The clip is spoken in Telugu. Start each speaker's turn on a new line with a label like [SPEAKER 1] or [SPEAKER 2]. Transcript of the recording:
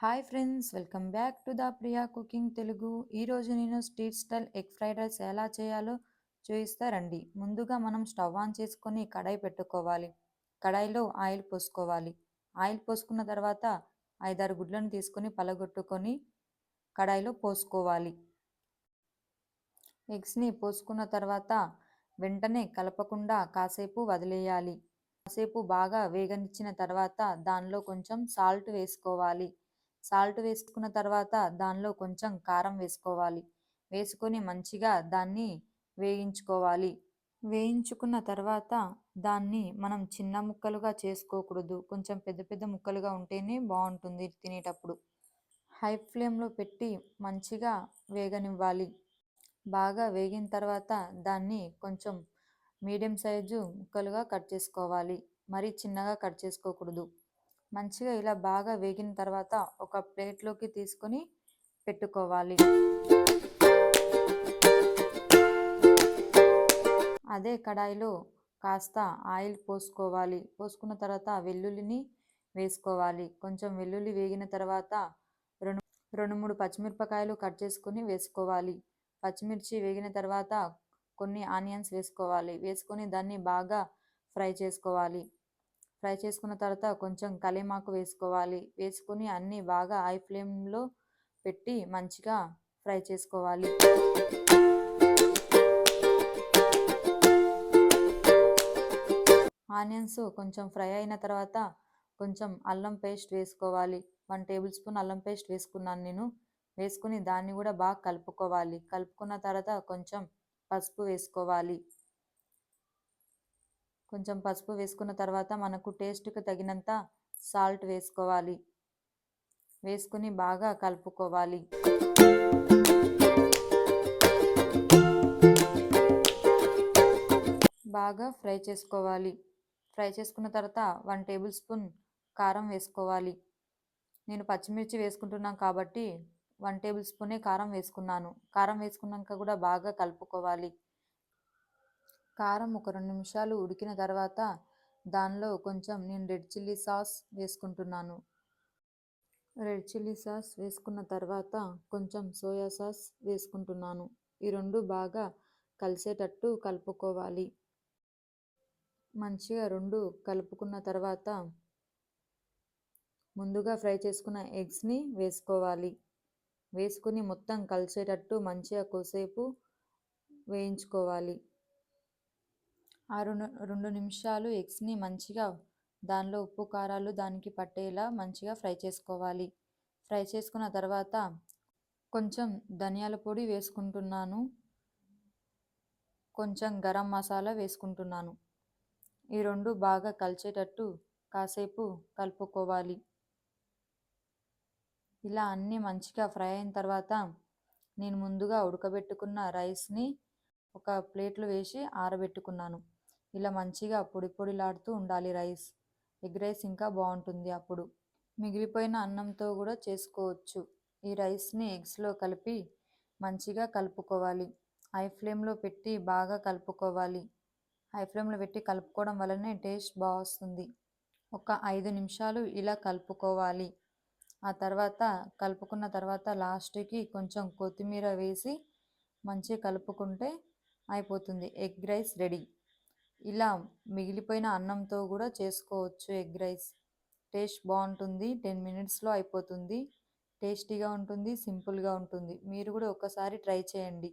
[SPEAKER 1] Hi friends welcome back to the Priya cooking Telugu. ఈరోజు నేను street style egg fried rice ఎలా చేయాలో చూపిస్తారండి ముందుగా మనం స్టవ్ ఆన్ చేసుకొని కడాయి పెట్టుకోవాలి. కడాయిలో ఆయిల్ పోసుకోవాలి. ఆయిల్ పోసుకున్న తర్వాత ఐదారు గుడ్లను తీసుకొని పలగొట్టుకొని కడాయిలో పోసుకోవాలి. ఎగ్స్ని పోసుకున్న తర్వాత వెంటనే కలపకుండా కాసేపు వదిలేయాలి. కాసేపు బాగా వేగనిచ్చిన తర్వాత దానిలో కొంచెం సాల్ట్ వేసుకోవాలి. సాల్ట్ వేసుకున్న తర్వాత దానిలో కొంచెం కారం వేసుకోవాలి. వేసుకొని మంచిగా దాన్ని వేయించుకోవాలి. వేయించుకున్న తర్వాత దాన్ని మనం చిన్న ముక్కలుగా చేసుకోకూడదు. కొంచెం పెద్ద పెద్ద ముక్కలుగా ఉంటేనే బాగుంటుంది తినేటప్పుడు. హై ఫ్లేమ్లో పెట్టి మంచిగా వేగనివ్వాలి. బాగా వేగిన తర్వాత దాన్ని కొంచెం మీడియం సైజు ముక్కలుగా కట్ చేసుకోవాలి. మరీ చిన్నగా కట్ చేసుకోకూడదు. మంచిగా ఇలా బాగా వేగిన తర్వాత ఒక ప్లేట్లోకి తీసుకొని పెట్టుకోవాలి. అదే కడాయిలో కాస్త ఆయిల్ పోసుకోవాలి. పోసుకున్న తర్వాత వెల్లుల్లిని వేసుకోవాలి. కొంచెం వెల్లుల్లి వేగిన తర్వాత రెండు రెండు మూడు పచ్చిమిరపకాయలు కట్ చేసుకొని వేసుకోవాలి. పచ్చిమిర్చి వేగిన తర్వాత కొన్ని ఆనియన్స్ వేసుకోవాలి. వేసుకొని దాన్ని బాగా ఫ్రై చేసుకోవాలి. ఫ్రై చేసుకున్న తర్వాత కొంచెం కలిమాకు వేసుకోవాలి. వేసుకొని అన్నీ బాగా హై ఫ్లేమ్లో పెట్టి మంచిగా ఫ్రై చేసుకోవాలి. ఆనియన్స్ కొంచెం ఫ్రై అయిన తర్వాత కొంచెం అల్లం పేస్ట్ వేసుకోవాలి. వన్ టేబుల్ స్పూన్ అల్లం పేస్ట్ వేసుకున్నాను నేను. వేసుకుని దాన్ని కూడా బాగా కలుపుకోవాలి. కలుపుకున్న తర్వాత కొంచెం పసుపు వేసుకోవాలి. కొంచెం పసుపు వేసుకున్న తర్వాత మనకు టేస్ట్కి తగినంత సాల్ట్ వేసుకోవాలి. వేసుకుని బాగా కలుపుకోవాలి. బాగా ఫ్రై చేసుకోవాలి. ఫ్రై చేసుకున్న తర్వాత వన్ టేబుల్ స్పూన్ కారం వేసుకోవాలి. నేను పచ్చిమిర్చి వేసుకుంటున్నాను కాబట్టి వన్ టేబుల్ స్పూనే కారం వేసుకున్నాను. కారం వేసుకున్నాక కూడా బాగా కలుపుకోవాలి. కారం ఒక రెండు నిమిషాలు ఉడికిన తర్వాత దానిలో కొంచెం నేను రెడ్ చిల్లీ సాస్ వేసుకుంటున్నాను. రెడ్ చిల్లీ సాస్ వేసుకున్న తర్వాత కొంచెం సోయా సాస్ వేసుకుంటున్నాను. ఈ రెండు బాగా కలిసేటట్టు కలుపుకోవాలి. మంచిగా రెండు కలుపుకున్న తర్వాత ముందుగా ఫ్రై చేసుకున్న ఎగ్స్ని వేసుకోవాలి. వేసుకుని మొత్తం కలిసేటట్టు మంచిగా కొద్దిసేపు వేయించుకోవాలి. ఆ రెండు రెండు నిమిషాలు ఎగ్స్ని మంచిగా దానిలో ఉప్పు కారాలు దానికి పట్టేలా మంచిగా ఫ్రై చేసుకోవాలి. ఫ్రై చేసుకున్న తర్వాత కొంచెం ధనియాల పొడి వేసుకుంటున్నాను. కొంచెం గరం మసాలా వేసుకుంటున్నాను. ఈ రెండు బాగా కలిసేటట్టు కాసేపు కలుపుకోవాలి. ఇలా అన్నీ మంచిగా ఫ్రై అయిన తర్వాత నేను ముందుగా ఉడకబెట్టుకున్న రైస్ని ఒక ప్లేట్లో వేసి ఆరబెట్టుకున్నాను. ఇలా మంచిగా పొడి పొడిలాడుతూ ఉండాలి రైస్. ఎగ్ రైస్ ఇంకా బాగుంటుంది అప్పుడు. మిగిలిపోయిన అన్నంతో కూడా చేసుకోవచ్చు. ఈ రైస్ని ఎగ్స్లో కలిపి మంచిగా కలుపుకోవాలి. హై ఫ్లేమ్లో పెట్టి బాగా కలుపుకోవాలి. హై ఫ్లేమ్లో పెట్టి కలుపుకోవడం వల్లనే టేస్ట్ బాగా వస్తుంది. ఒక ఐదు నిమిషాలు ఇలా కలుపుకోవాలి. ఆ తర్వాత కలుపుకున్న తర్వాత లాస్ట్కి కొంచెం కొత్తిమీర వేసి మంచిగా కలుపుకుంటే అయిపోతుంది. Egg rice ready. ఇలా మిగిలిపోయిన అన్నంతో కూడా చేసుకోవచ్చు ఎగ్ రైస్. టేస్ట్ బాగుంటుంది టెన్ మినిట్స్లో అయిపోతుంది. టేస్టీగా ఉంటుంది సింపుల్గా ఉంటుంది. మీరు కూడా ఒకసారి ట్రై చేయండి.